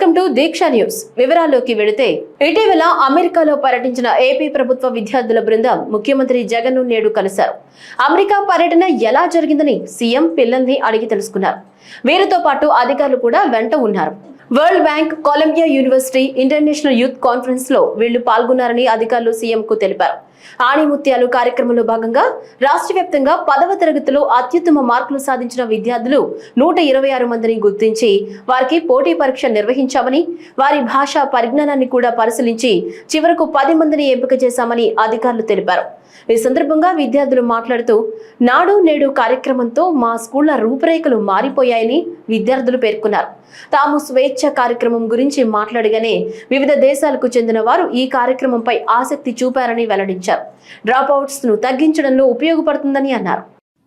Welcome to Deeksha news. వివరాల్లోకి వెళితే ఇటీవల అమెరికాలో పర్యటించిన ఏపీ ప్రభుత్వ విద్యార్థుల బృందం ముఖ్యమంత్రి జగన్ను నేడు కలిశారు. అమెరికా పర్యటన ఎలా జరిగిందని సీఎం పిల్లల్ని అడిగి తెలుసుకున్నారు. వీరితో పాటు అధికారులు కూడా వెంట ఉన్నారు. World Bank Columbia University International Youth కాన్ఫరెన్స్లో వీళ్ళు పాల్గొన్నారని అధికారులు సీఎంకు తెలిపారు. ఆణిముత్యాలు కార్యక్రమంలో భాగంగా రాష్ట్ర వ్యాప్తంగా పదవ తరగతిలో అత్యుత్తమ మార్కులు సాధించిన విద్యార్థులు నూట ఇరవై ఆరు మందిని గుర్తించి వారికి పోటీ పరీక్ష నిర్వహించామని వారి భాషా పరిజ్ఞానాన్ని కూడా పరిశీలించి చివరకు పది మందిని ఎంపిక చేశామని అధికారులు తెలిపారు. ఈ సందర్భంగా విద్యార్థులు మాట్లాడుతూ నాడు నేడు కార్యక్రమంతో మా స్కూళ్ళ రూపురేఖలు మారిపోయాయని విద్యార్థులు పేర్కొన్నారు. తాము స్వేచ్ఛ కార్యక్రమం గురించి మాట్లాడగానే వివిధ దేశాలకు చెందిన వారు ఈ కార్యక్రమంపై ఆసక్తి చూపారని వెల్లడించారు. డ్రాప్ అవుట్స్ను తగ్గించడంలో ఉపయోగపడుతుందని అన్నారు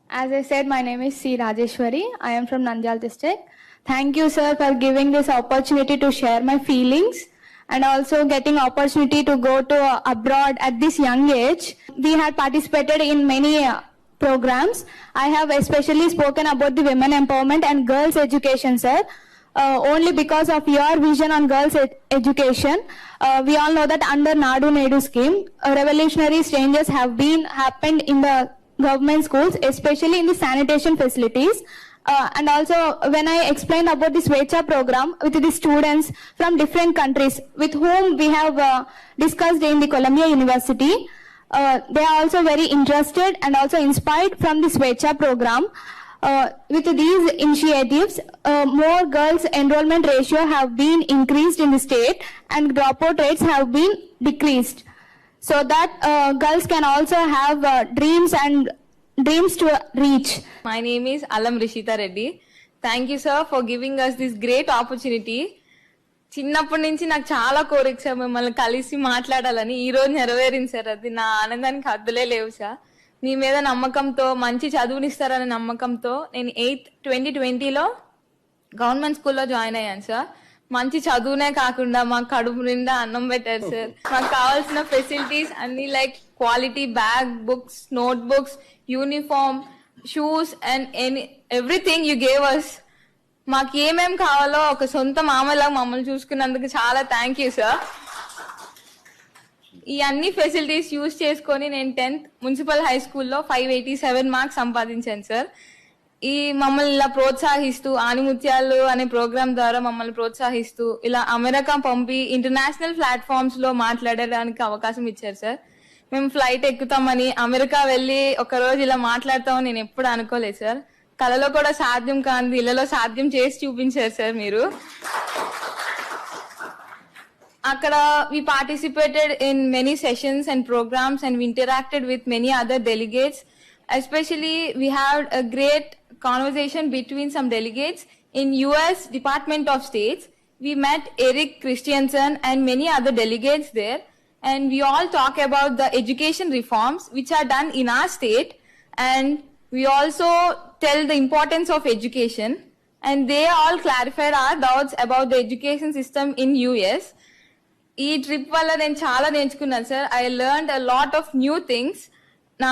As I said, my name is C. Rajeshwari. I am from Nandyal district. Thank you, sir, for giving this opportunity to share my feelings and also getting opportunity to go to abroad at this young age. We had participated in many programs. I have especially spoken about the women empowerment and girls education, sir. Uh, only because of your vision on girls ed- education, uh, we all know that under Nadu Nedu scheme, uh, revolutionary changes have been happened in the government schools, especially in the sanitation facilities. Uh, and also, when I explained about the Svecha program with the students from different countries with whom we have uh, discussed in the Columbia University, they are also very interested and also inspired from the Svecha program. Uh, with these initiatives, uh, more girls enrollment ratio have been increased in the state and dropout rates have been decreased so that uh, girls can also have uh, dreams and dreams to reach. My name is Alam Rishita Reddy. Thank you sir for giving us this great opportunity చిన్నప్పటి నుంచి నాకు చాలా కోరిక sir మిమ్మల్ని కలిసి మాట్లాడాలని ఈ రోజు నెరవేరింది సార్ అది నా ఆనందానికి హద్దులే లేవు సార్ మీ మీద నమ్మకంతో మంచి చదువునిస్తారనే నమ్మకంతో నేను ఎయిత్ ట్వంటీ ట్వంటీలో గవర్నమెంట్ స్కూల్లో జాయిన్ అయ్యాను సార్. మంచి చదువునే కాకుండా మా కడుపు నిండా అన్నం పెట్టారు సార్. మాకు కావాల్సిన ఫెసిలిటీస్ అన్ని like quality bag books note books uniform shoes and any everything you gave us మాకు ఏమేం కావాలో ఒక సొంత మామలా మమ్మల్ని చూసుకున్నందుకు చాలా థ్యాంక్ యూ సార్. ఈ అన్ని ఫెసిలిటీస్ యూజ్ చేసుకొని నేను టెన్త్ మున్సిపల్ హై స్కూల్లో ఫైవ్ ఎయిటీ సెవెన్ మార్క్స్ సంపాదించాను సార్ ఈ మమ్మల్ని ఇలా ప్రోత్సహిస్తూ ఆనిముత్యాలు అనే ప్రోగ్రామ్ ద్వారా మమ్మల్ని ప్రోత్సహిస్తూ ఇలా అమెరికా పంపి ఇంటర్నేషనల్ ప్లాట్ఫామ్స్లో మాట్లాడడానికి అవకాశం ఇచ్చారు సార్ మేము ఫ్లైట్ ఎక్కుతామని అమెరికా వెళ్ళి ఒక రోజు ఇలా మాట్లాడతామని నేను ఎప్పుడు అనుకోలేదు సార్ కళలో కూడా సాధ్యం కాంది ఇళ్ళలో సాధ్యం చేసి చూపించారు సార్ మీరు. Akkada, we participated in many sessions and programs and we interacted with many other delegates. Especially, we had a great conversation between some delegates in US Department of States. We met Eric Christiansen and many other delegates there. And we all talk about the education reforms which are done in our state. And we also tell the importance of education. And they all clarify our doubts about the education system in US ఈ trip వల్ల నేను చాలా నేర్చుకున్నాను sir I learn a lot of new things నా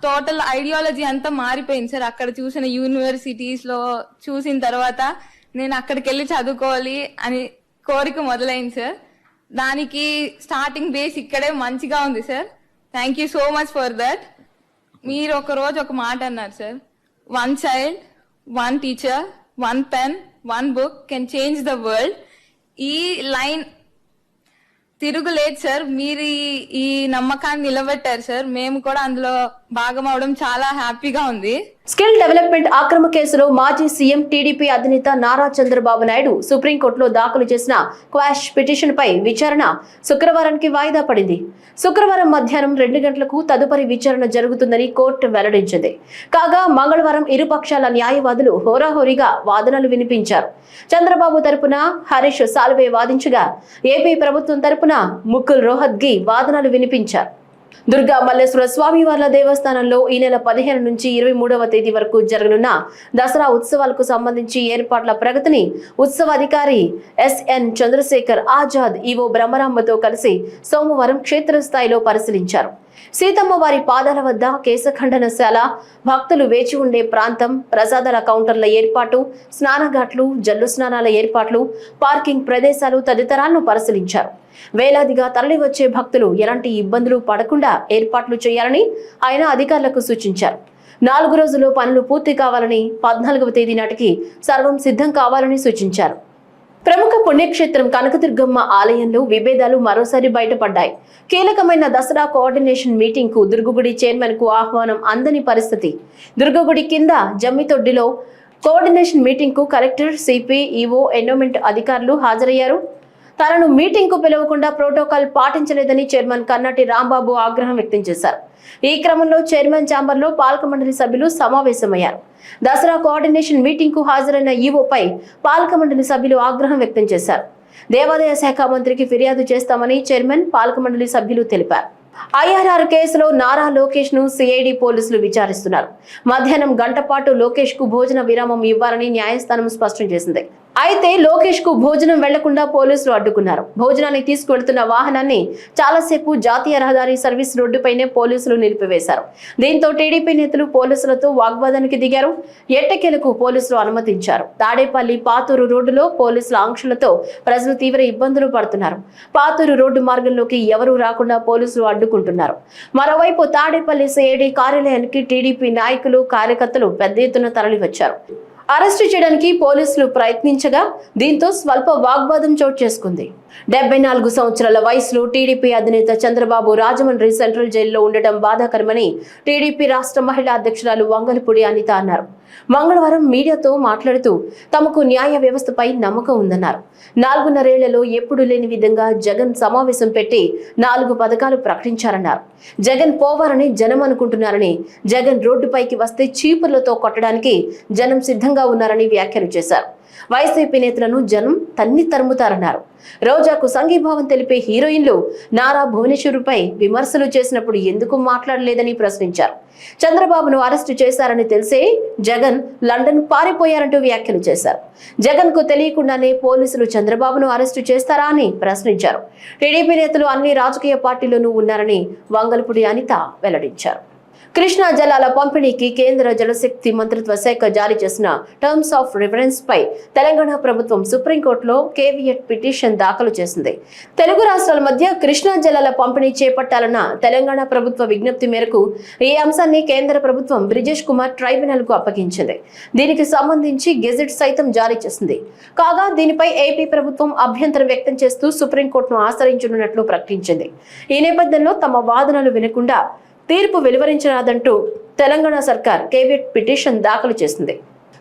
total ideology అంతా మారిపోయింది sir అక్కడ చూసిన యూనివర్సిటీస్లో చూసిన తర్వాత నేను అక్కడికి వెళ్ళి చదువుకోవాలి అని కోరిక మొదలైంది సార్ దానికి స్టార్టింగ్ బేస్ ఇక్కడే మంచిగా ఉంది sir thank you so much for that మీరు ఒక రోజు ఒక మాట అన్నారు sir one child one teacher one pen one book can change the world ఈ లైన్ తిరుగులేదు సార్. మీరు ఈ- నమ్మకాన్ని నిలబెట్టారు సార్. మేము కూడా అందులో భాగం అవడం చాలా హ్యాపీగా ఉంది. స్కిల్ డెవలప్మెంట్ ఆక్రమ కేసులో మాజీ సీఎం టీడీపీ అధినేత నారా చంద్రబాబు నాయుడు సుప్రీంకోర్టులో దాఖలు చేసిన క్వాష్ పిటిషన్పై విచారణ శుక్రవారానికి వాయిదా పడింది. శుక్రవారం మధ్యాహ్నం రెండు గంటలకు తదుపరి విచారణ జరుగుతుందని కోర్టు వెల్లడించింది. కాగా మంగళవారం ఇరుపక్షాల న్యాయవాదులు హోరాహోరీగా వాదనలు వినిపించారు. చంద్రబాబు తరపున హరీష్ సాల్వే వాదించగా ఏపీ ప్రభుత్వం తరపున ముకుల్ రోహత్గి వాదనలు వినిపించారు. దుర్గా మల్లేశ్వర స్వామి వార్ల దేవస్థానంలో ఈ నెల పదిహేను నుంచి ఇరవై మూడవ తేదీ వరకు జరగనున్న దసరా ఉత్సవాలకు సంబంధించి ఏర్పాట్ల ప్రగతిని ఉత్సవాధికారి S N Chandrasekhar Azad EO బ్రహ్మరాంబతో కలిసి సోమవారం క్షేత్రస్థాయిలో పరిశీలించారు. సీతమ్మ వారి పాదాల వద్ద కేశఖండనశాల భక్తులు వేచి ఉండే ప్రాంతం ప్రసాదాల కౌంటర్ల ఏర్పాటు స్నానఘాట్లు జల్లు స్నానాల ఏర్పాట్లు పార్కింగ్ ప్రదేశాలు తదితరాలను పరిశీలించారు. వేలాదిగా తరలివచ్చే భక్తులు ఎలాంటి ఇబ్బందులు పడకుండా ఏర్పాట్లు చేయాలని ఆయన అధికారులకు సూచించారు. నాలుగు రోజుల్లో పనులు పూర్తి కావాలని పద్నాలుగవ తేదీ నాటికి సర్వం సిద్ధం కావాలని సూచించారు. ప్రముఖ పుణ్యక్షేత్రం కనకదుర్గమ్మ ఆలయంలో విభేదాలు మరోసారి బయటపడ్డాయి. కీలకమైన దసరా కోఆర్డినేషన్ మీటింగ్కు దుర్గగుడి చైర్మన్కు ఆహ్వానం అందని పరిస్థితి. దుర్గగుడి కింద జమ్మితొడ్డిలో కోఆర్డినేషన్ మీటింగ్కు కలెక్టర్ సిపి ఈఓ ఎండోమెంట్ అధికారులు హాజరయ్యారు. తనను మీటింగ్కు పిలవకుండా ప్రోటోకాల్ పాటించలేదని చైర్మన్ కన్నటి రాంబాబు ఆగ్రహం వ్యక్తం చేశారు. ఈ క్రమంలో చైర్మన్ ఛాంబర్లో పాలక మండలి సభ్యులు సమావేశమయ్యారు. దసరా కోఆర్డినేషన్ మీటింగ్కు హాజరైన ఈవోపై పాలక మండలి సభ్యులు ఆగ్రహం వ్యక్తం చేశారు. దేవాదాయ శాఖ మంత్రికి ఫిర్యాదు చేస్తామని చైర్మన్ పాలక మండలి సభ్యులు తెలిపారు. ఐఆర్ఆర్ కేసులో నారా లోకేష్ను సిఐడి పోలీసులు విచారిస్తున్నారు. మధ్యాహ్నం గంట పాటు లోకేష్కు భోజన విరామం ఇవ్వాలని న్యాయస్థానం స్పష్టం చేసింది. అయితే లోకేష్కు భోజనం వెళ్ళకుండా పోలీసులు అడ్డుకున్నారు. భోజనాన్ని తీసుకువెళ్తున్న వాహనాన్ని చాలాసేపు జాతీయ రహదారి సర్వీస్ రోడ్డుపైనే పోలీసులు నిలిపివేశారు. దీంతో టీడీపీ నేతలు పోలీసులతో వాగ్వాదానికి దిగారు. ఎట్టకేలకు పోలీసులు అనుమతించారు. తాడేపల్లి పాతూరు రోడ్డులో పోలీసుల ఆంక్షలతో ప్రజలు తీవ్ర ఇబ్బందులు పడుతున్నారు. పాతూరు రోడ్డు మార్గంలోకి ఎవరూ రాకుండా పోలీసులు అడ్డుకుంటున్నారు. మరోవైపు తాడేపల్లి సిఐడి కార్యాలయానికి టీడీపీ నాయకులు కార్యకర్తలు పెద్ద ఎత్తున తరలివచ్చారు. అరెస్టు చేయడానికి పోలీసులు ప్రయత్నించగా దీంతో స్వల్ప వాగ్వాదం చోటు చేసుకుంది. డెబ్బై నాలుగు సంవత్సరాల వయసులో టీడీపీ అధినేత చంద్రబాబు రాజమండ్రి సెంట్రల్ జైల్లో ఉండటం బాధాకరమని టీడీపీ రాష్ట్ర మహిళా అధ్యక్షురాలు వంగలపూడి అనిత అన్నారు. మంగళవారం మీడియాతో మాట్లాడుతూ తమకు న్యాయ వ్యవస్థపై నమ్మకం ఉందన్నారు. నాలుగున్నరేళ్ళలో ఎప్పుడు లేని విధంగా జగన్ సమావేశం పెట్టి నాలుగు పథకాలు ప్రకటించారన్నారు. జగన్ పోవారని జనం అనుకుంటున్నారని జగన్ రోడ్డుపైకి వస్తే చీపుర్లతో కొట్టడానికి జనం సిద్ధంగా ఉన్నారని వ్యాఖ్యలు చేశారు. వైసీపీ నేతలను జనం తన్ని తరుముతారన్నారు. రోజాకు సంఘీభావం తెలిపే హీరోయిన్లు నారా భువనేశ్వరుపై విమర్శలు చేసినప్పుడు ఎందుకు మాట్లాడలేదని ప్రశ్నించారు. చంద్రబాబును అరెస్టు చేశారని తెలిసే జగన్ లండన్ పారిపోయారంటూ వ్యాఖ్యలు చేశారు. జగన్కు తెలియకుండానే పోలీసులు చంద్రబాబును అరెస్టు చేస్తారా అని ప్రశ్నించారు. టీడీపీ నేతలు అన్ని రాజకీయ పార్టీల్లోనూ ఉన్నారని వంగల్పూడి అనిత వెల్లడించారు. కృష్ణా జలాల పంపిణీకి కేంద్ర జలశక్తి మంత్రిత్వ శాఖ జారీ చేసిన టర్మ్స్ ఆఫ్ రిఫరెన్స్ పై తెలంగాణ ప్రభుత్వం సుప్రీంకోర్టులో కేవీఎట్ పిటిషన్ దాఖలు చేసింది. తెలుగు రాష్ట్రాల మధ్య కృష్ణా జలాల పంపిణీ చేపట్టాలన్న తెలంగాణ ప్రభుత్వ విజ్ఞప్తి మేరకు ఈ అంశాన్ని కేంద్ర ప్రభుత్వం బ్రిజేష్ కుమార్ ట్రైబ్యునల్కు అప్పగించింది. దీనికి సంబంధించి గెజిట్ సైతం జారీ చేసింది. కాగా దీనిపై ఏపీ ప్రభుత్వం అభ్యంతరం వ్యక్తం చేస్తూ సుప్రీంకోర్టును ఆశ్రయించనున్నట్లు ప్రకటించింది. ఈ నేపథ్యంలో తమ వాదనలు వినకుండా తీర్పు వెలువరించరాదంటూ తెలంగాణ సర్కార్ కేబినెట్ పిటిషన్ దాఖలు చేసింది.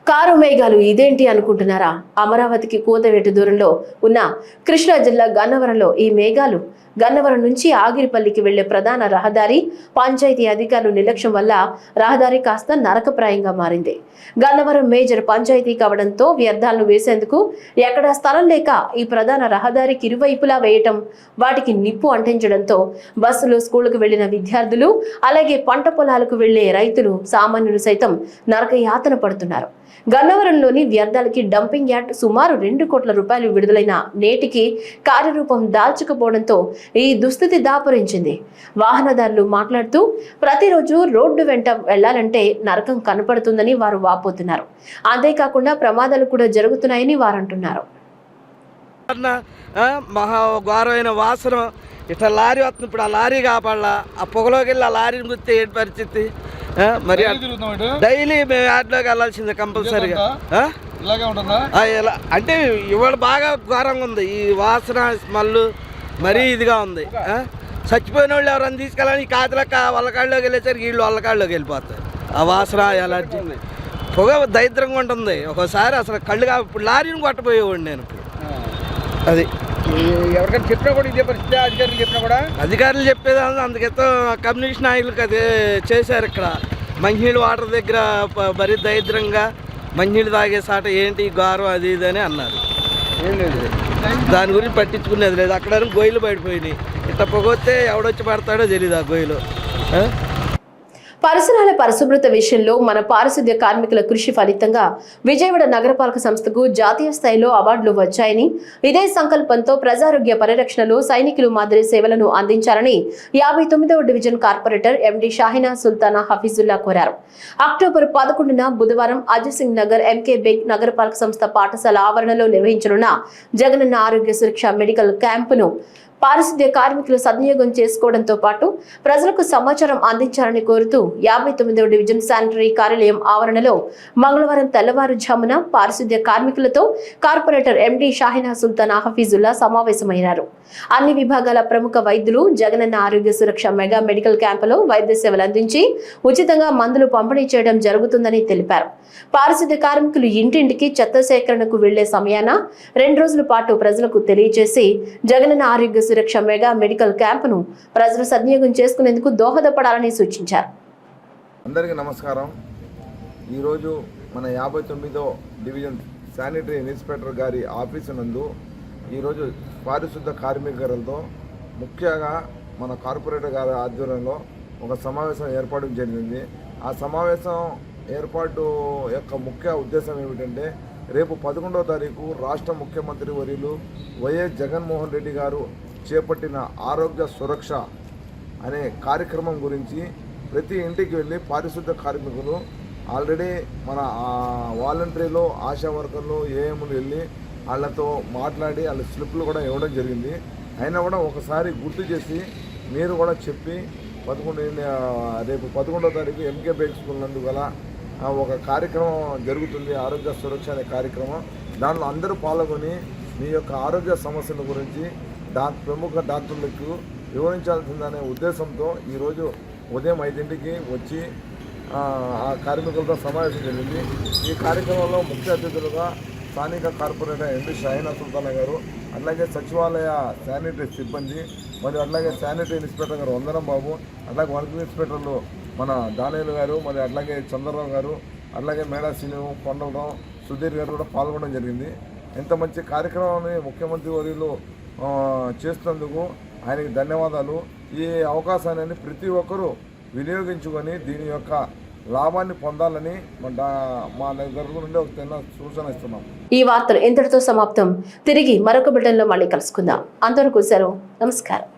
కారు మేఘాలు ఇదేంటి అనుకుంటున్నారా? అమరావతికి కూతవేటు దూరంలో ఉన్న కృష్ణా జిల్లా గన్నవరంలో ఈ మేఘాలు గన్నవరం నుంచి ఆగిరిపల్లికి వెళ్ళే ప్రధాన రహదారి పంచాయతీ అధికారులు నిర్లక్ష్యం వల్ల రహదారి కాస్త నరకప్రాయంగా మారింది. గన్నవరం మేజర్ పంచాయతీ కావడంతో వ్యర్థాలను వేసేందుకు ఎక్కడా స్థలం లేక ఈ ప్రధాన రహదారికి ఇరువైపులా వేయటం వాటికి నిప్పు అంటించడంతో బస్సులో స్కూళ్ళకు వెళ్ళిన విద్యార్థులు అలాగే పంట పొలాలకు వెళ్ళే రైతులు సామాన్యులు సైతం నరక యాతన పడుతున్నారు. గన్నవరంలోని వ్యర్థాలకి డంపింగ్ యార్డ్ సుమారు రెండు కోట్ల రూపాయలు విడుదలైన నేటికి కార్యరూపం దాల్చకపోవడంతో ఈ దుస్థితి దాపురించింది. వాహనదారులు మాట్లాడుతూ ప్రతిరోజు రోడ్డు వెంట వెళ్ళాలంటే నరకం కనపడుతుందని వారు వాపోతున్నారు. అంతేకాకుండా ప్రమాదాలు కూడా జరుగుతున్నాయని వారు అంటున్నారు అన్న ఆ, మహా ఘోరమైన వాసన. ఇట్లా లారీ వస్తుంది ఇప్పుడు ఆ లారీ కాపాడాల. ఆ పొగలోకి వెళ్ళి ఆ లారీని గుర్తి ఏంటి పరిస్థితి? మరి డైలీ మేము యాడ్లోకి వెళ్ళాల్సిందే కంపల్సరీగా. అంటే ఇవాళ బాగా ఘోరంగా ఉంది. ఈ వాసన స్మెల్ మరీ ఇదిగా ఉంది? చచ్చిపోయిన వాళ్ళు ఎవరైనా తీసుకెళ్ళాలని కాతలక్క వల్లకాళ్ళలోకి వెళ్ళేసరికి వీళ్ళు వల్లకాళ్ళలోకి వెళ్ళిపోతారు. ఆ వాసన ఎలర్జీ పొగ దరిద్రంగా ఉంటుంది. ఒకసారి అసలు కళ్ళుగా ఇప్పుడు లారీని కొట్టబోయేవాడు నేను ఇప్పుడు. అది. ఎవరికైనా చెప్పినా కూడా ఇదే పరిస్థితి అధికారులు చెప్పినా కూడా? అధికారులు చెప్పేది అందు- అందుకేతో కమ్యూనిస్ట్ నాయకులకు అదే చేశారు ఇక్కడ. మంచినీళ్ళు వాటర్ దగ్గర మరీ దరిద్రంగా మంచినీళ్ళు తాగే సాట ఏంటి గారం అది ఇది అని అన్నారు. ఏం లేదు. దాని గురించి పట్టించుకునేది లేదు. అక్కడ గొయ్యలు పడిపోయినాయి ఇట్లా పొగొస్తే ఎవడొచ్చి పడతాడో తెలియదు ఆ గొయ్యలు. పరిసరాల పరిశుభ్రత విషయంలో మన పారిశుద్ధ్య కార్మికుల కృషి ఫలితంగా విజయవాడ నగరపాలక సంస్థకు జాతీయ స్థాయిలో అవార్డులు వచ్చాయని ఇదే సంకల్పంతో ప్రజారోగ్య పరిరక్షణలో సైనికులు మాదిరి సేవలను అందించాలని యాభై తొమ్మిదవ division corporator MD Shahina Sultana Hafizullah కోరారు. అక్టోబర్ పదకొండున బుధవారం అజయ్ సింగ్ నగర్ ఎంకే బెగ్ నగరపాలక సంస్థ పాఠశాల ఆవరణలో నిర్వహించనున్న జగనన్న ఆరోగ్య సురక్ష మెడికల్ క్యాంపును పారిశుద్ధ్య కార్మికులు సద్వినియోగం చేసుకోవడంతో పాటు ప్రజలకు సమాచారం అందించాలని కోరుతూ యాభై తొమ్మిదవ డివిజన్ శానిటరీ కార్యాలయం ఆవరణలో మంగళవారం తెల్లవారుజామున పారిశుద్ధ్య కార్మికులతో కార్పొరేటర్ ఎండి షాహినా సుల్తాన్ హఫీజుల్లా సమావేశమయ్యారు అన్ని విభాగాల ప్రముఖ వైద్యులు జగనన్న ఆరోగ్య సురక్ష మెగా మెడికల్ క్యాంపులో వైద్య సేవలు అందించి ఉచితంగా మందులు పంపిణీ చేయడం జరుగుతుందని తెలిపారు. పారిశుద్ధ్య కార్మికులు ఇంటింటికి చెత్త సేకరణకు వెళ్ళే సమయాన రెండు రోజుల పాటు ప్రజలకు తెలియజేసి జగనన్న ఆరోగ్య సురక్ష మెగా మెడికల్ క్యాంపును ప్రజలు సద్వినియోగం చేసుకునేందుకు దోహదపడాలని సూచించారు. అందరికీ నమస్కారం. ఈరోజు మన యాభై తొమ్మిదో డివిజన్ శానిటరీ ఇన్స్పెక్టర్ గారి ఆఫీసు నందు ఈరోజు పారిశుద్ధ కార్మికులతో ముఖ్యంగా మన కార్పొరేటర్ గారి ఆధ్వర్యంలో ఒక సమావేశం ఏర్పాటు జరిగింది. ఆ సమావేశం ఏర్పాటు యొక్క ముఖ్య ఉద్దేశం ఏమిటంటే రేపు పదకొండవ తారీఖు రాష్ట్ర ముఖ్యమంత్రి వర్యులు వైఎస్ జగన్మోహన్ రెడ్డి గారు చేపట్టిన ఆరోగ్య సురక్ష అనే కార్యక్రమం గురించి ప్రతి ఇంటికి వెళ్ళి పారిశుద్ధ కార్మికులు ఆల్రెడీ మన వాలంటరీలో ఆశా వర్కర్లు ఏఎంలు వెళ్ళి వాళ్ళతో మాట్లాడి వాళ్ళ స్లిప్లు కూడా ఇవ్వడం జరిగింది. అయినా కూడా ఒకసారి గుర్తు చేసి మీరు కూడా చెప్పి పదకొండు రేపు పదకొండో తారీఖు ఎంకే బేక్ స్కూల్ నందు గల ఒక కార్యక్రమం జరుగుతుంది ఆరోగ్య సురక్ష అనే కార్యక్రమం. దాంట్లో అందరూ పాల్గొని మీ యొక్క ఆరోగ్య సమస్యల గురించి డా ప్రముఖ డాక్టర్లకు వివరించాల్సిందనే ఉద్దేశంతో ఈరోజు ఉదయం ఐదింటికి వచ్చి ఆ, కార్మికులతో సమావేశం జరిగింది. ఈ కార్యక్రమంలో ముఖ్య అతిథులుగా స్థానిక కార్పొరేటర్ ఎండి షాహినా సుల్తానా గారు అట్లాగే సచివాలయ శానిటరీ సిబ్బంది మరియు అట్లాగే శానిటరీ ఇన్స్పెక్టర్ గారు వందనం బాబు అట్లాగే వర్క్ ఇన్స్పెక్టర్లు మన దానేలు గారు మరి అట్లాగే చంద్రరావు గారు అట్లాగే మేడా శ్రీను కొండలరావు సుధీర్ గారు కూడా పాల్గొనడం జరిగింది. ఇంత మంచి కార్యక్రమాన్ని ముఖ్యమంత్రి వర్యులు చేస్తున్నందుకు ఆయనకి ధన్యవాదాలు. ఈ అవకాశాన్ని ప్రతి ఒక్కరూ వినియోగించుకొని దీని యొక్క లాభాన్ని పొందాలని మా దగ్గర నుండి ఒక చిన్న సూచన ఇస్తున్నాం. ఈ వార్తలు ఇంతటితో సమాప్తం. తిరిగి మరొక బిడ్డల్లో మళ్ళీ కలుసుకుందాం. అందరూ కూర్చారు నమస్కారం.